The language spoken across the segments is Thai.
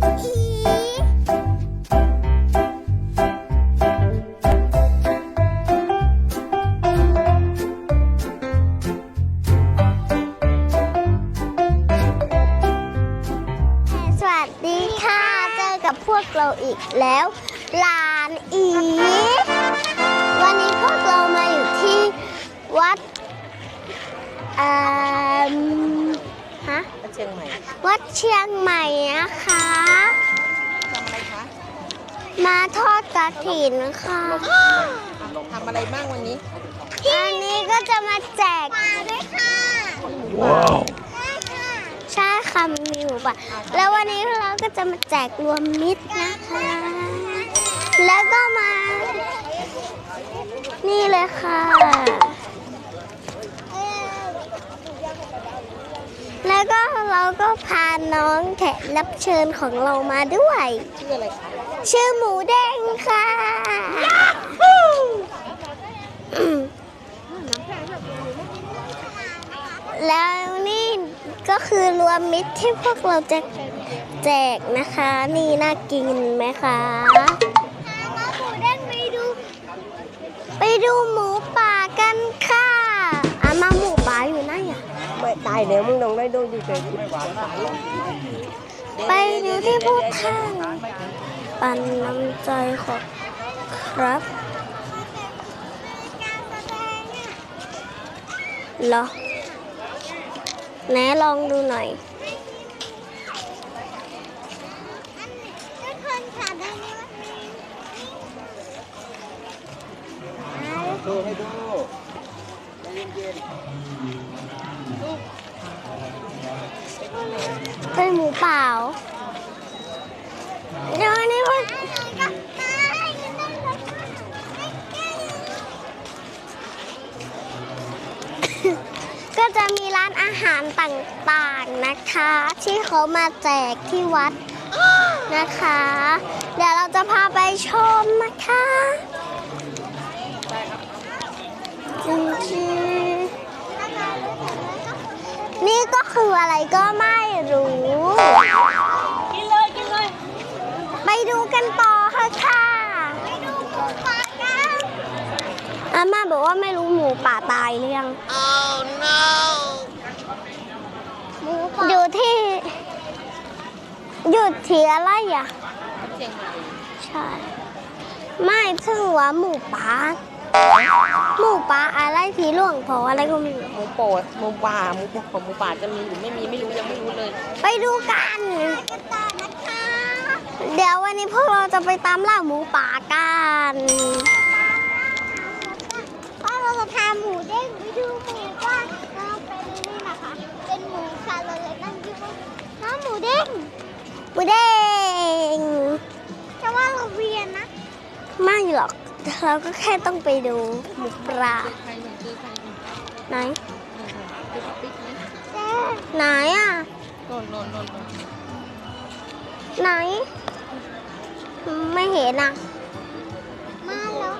สวัสดีค่ะ เจอกับพวกเราอีกแล้วลานอีวันนี้พวกเรามาอยู่ที่วัดอ่ามฮะ เชียงใหม่ วัดเชียงใหม่นะคะทำอะไรคะ มาทอดกระถินค่ะ ทำอะไรบ้างวันนี้อันนี้ก็จะมาแจกด้วยค่ะใช่ค่ะมีหมูป่ะแล้ววันนี้เราก็จะมาแจกรวมมิตรนะคะ แล้วก็มา นี่เลยค่ะ แล้วก็เราก็พาน้องแขกรับเชิญของเรามาด้วย ชื่ออะไรคะ ชื่อหมูแดงค่ะอืมแล้วนี่ก็คือรวมมิตรที่พวกเราจะแจกนะคะ นี่น่ากินไหมคะหมูแดงไปดู ไปดูหมูป่ากันค่ะอามาหมูป่าอยู่ไหนอะไม่ตายแล้วมึงลองได้ดูอยู่เฉยไปดูที่ผู้ข้าง ปันน้ำใจขอบครับเหรอไหนลองดูหน่อยดูให้ดูเป็นหมูเปล่า หารต่างๆนะคะ ที่เขามาแจกที่วัดนะคะ เดี๋ยวเราจะพาไปชมนะคะจริงๆนี่ก็คืออะไรก็ไม่รู้ กินเลยกินเลย ไปดูกันต่อค่ะค่ะอาม่าบอกว่าไม่รู้หมูป่าตายหรือยัง oh no หมูป่าอยู่ที่ อยู่ที่อะไรอะเชียงใหม่ใช่ ไม่ถึงว่าหมูป่าหมูป่าอะไรสีหลวงพออะไรก็ไม่รู้หมูโปดหมูป่าหมูของหมูป่าจะมีหรือไม่มีไม่รู้ยังไม่รู้เลย ไปดูกัน เดี๋ยววันนี้พวกเราจะไปตามล่าหมูป่ากันพ่อเราจะพาหมูเด้งไปดูหมูว่าก็เป็นนี่นะคะ เป็นหมูคาร์โลเลยนั่งอยู่น้องหมูเด้ง หมูเด้งจะว่าเราเวียนนะ ไม่หรอก เราก็แค่ต้องไปดูหมูปลาใครหนึ่งคือใครหนึ่งไหน ไหนอะโนนโนนโนนโนนไหน ไม่เห็นอะ มาแล้ว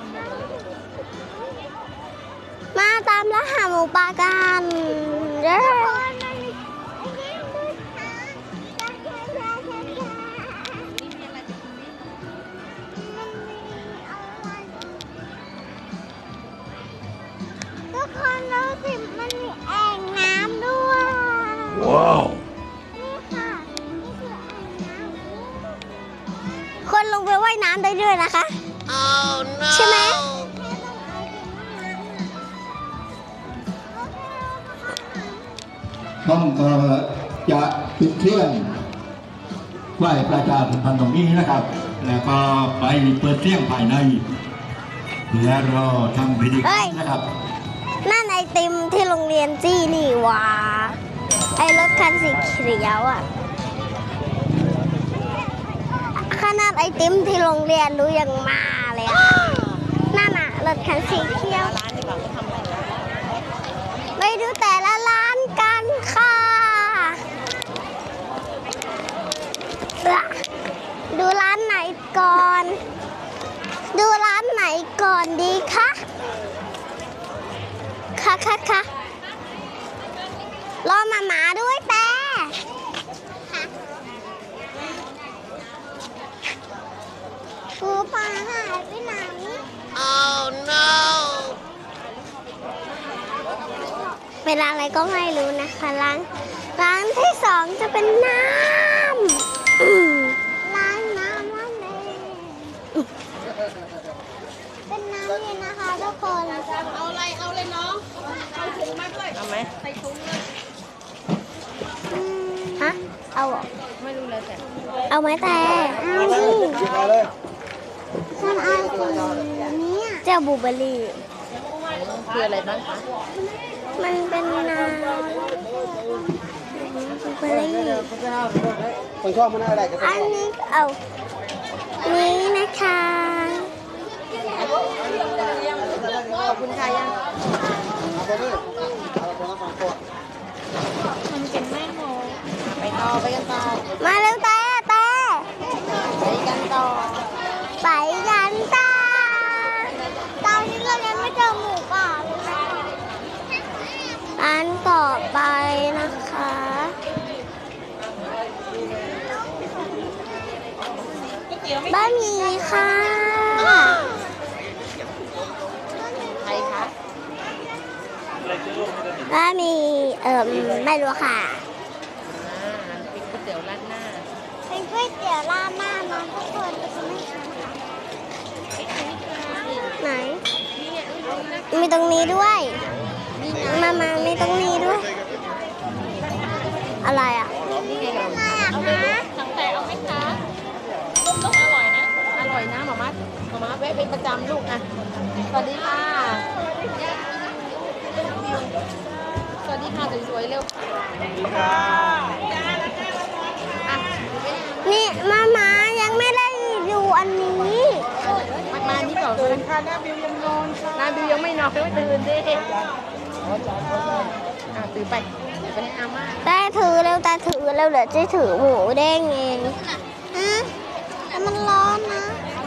มาตามแล้วหาหมูป่ากันเด้ ใช่ไหมท่านก็จะปิดเครื่องไหว้ประชาสัมพันธ์ตรงนี้นะครับ แล้วก็ไปเปิดเครื่องภายในเพื่อรอทำพิธีกรเฮ้ยรมนะครับนั่นไอติมที่โรงเรียนจี้นี่หว่าไอรถคันสีเขียวอะขนาดไอติมที่โรงเรียนรู้ยังมา เลยอะนั่นอะรถคันสีเขียว ไปดูแต่ละร้านกันค่ะดูร้านไหนก่อน ดูร้านไหนก่อนดีคะคะคะคะรอมาหมาด้วยแต่ปูปลาค่ะ เป็นร้านอะไรก็ไม่รู้นะคะร้านร้านที่สองจะเป็นน้ำอืมร้านน้ำนั่นเองเป็นน้ำเย็นนะคะทุกคนเอาอะไรเอาเลยน้องเอาถุงมาด้วยเอาไหมใส่ถุงเลยฮะเอาเหรอไม่รู้เลยแต่เอาไหมแต่เอาดิมันเอาคนนี้เจ้าบูเบอรี่คืออะไรบ้างคะ มันเป็นน้ำบูเบอรี่คนชอบมันอะไรกันอันนี้เอานี้นะคะขอบคุณค่ะยังเอาไปเลยเอาไปแล้วฟังก่อนไปต่อไปกันต่อมาเร็วแต่แต่ไปกันต่อไปกันต่อตอนนี้เรายังไม่เจอหมูป่าเลยนะคะร้านต่อไปนะคะ บะหมี่ค่ะใครคะบะหมี่เอ่อไม่รู้ค่ะอ่าเป็นก๋วยเตี๋ยวราดหน้าเป็นก๋วยเตี๋ยวราดหน้าน้องทุกคนจะไม่ใช่ไหนมีตรงนี้ด้วยมามามีตรงนี้ด้วย อะไรอะ มาม่าหมาม่าแวะเป็นประจำลูกอะสวัสดีค่ะสวัสดีค่ะสวยๆเร็วอะนี่มามายังไม่ได้ดูอันนี้มามานี่ก่อนตื่นค่ะหน้าบิวยังนอนค่ะหน้าบิวยังไม่นอนไม่ตื่นดิอะตื่นไปเดี๋ยวไปให้อาม่าแต่ถือเร็วแต่ถือเร็วเดี๋ยวจะถือหมูเด้งเองฮะแต่มันร้อนนะ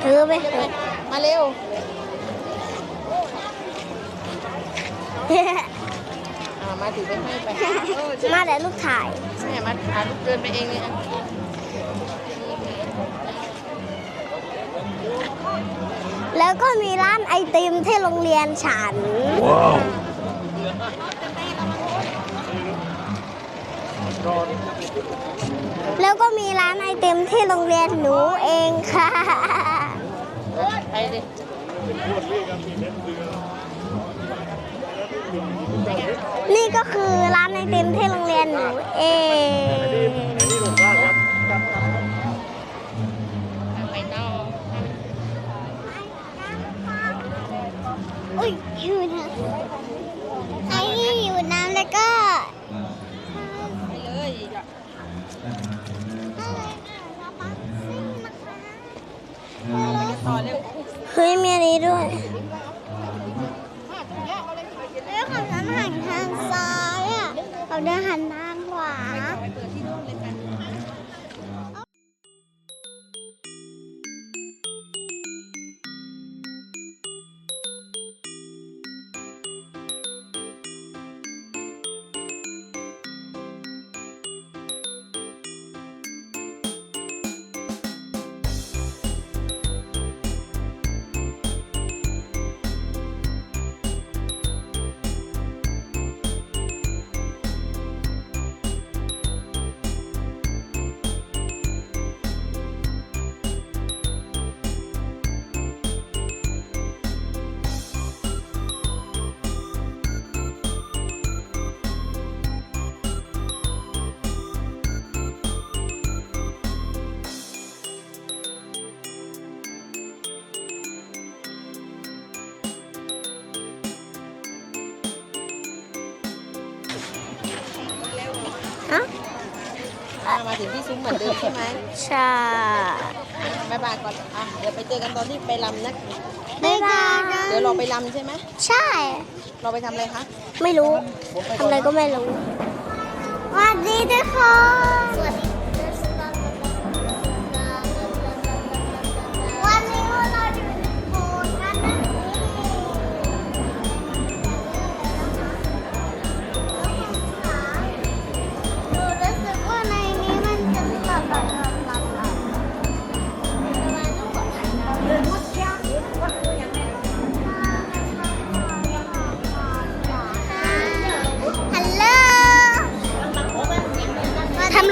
ถือไปเถอะมาเร็วอ่ามาถือไปให้ไปมาแต่ลูกถ่ายแม่มาหาลูกเดินไปเองเลยอะแล้วก็มีร้านไอติมที่โรงเรียนฉันแล้วก็มีร้านไอติมที่โรงเรียนหนูเองค่ะไปดิ นี่ก็คือร้านไอติมที่โรงเรียนหนูเอง มาถึงที่ซุ้มเหมือนเดิมใช่ไหมใช่บายบายก่อนอะเดี๋ยวไปเจอกันตอนที่ไปลำนะ บ๊ายบายเดี๋ยวเราไปลำใช่ไหม ใช่ เราไปทำอะไรคะ ไม่รู้ทำอะไรก็ไม่รู้สวัสดีทุกคนสวัสดีวัน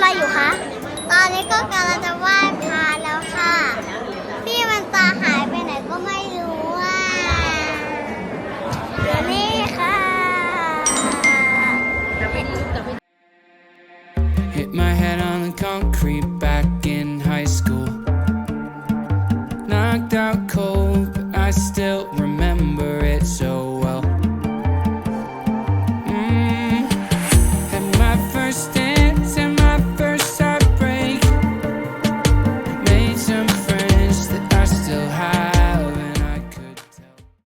อะไรอยู่คะ ตอนนี้ก็กำลังจะ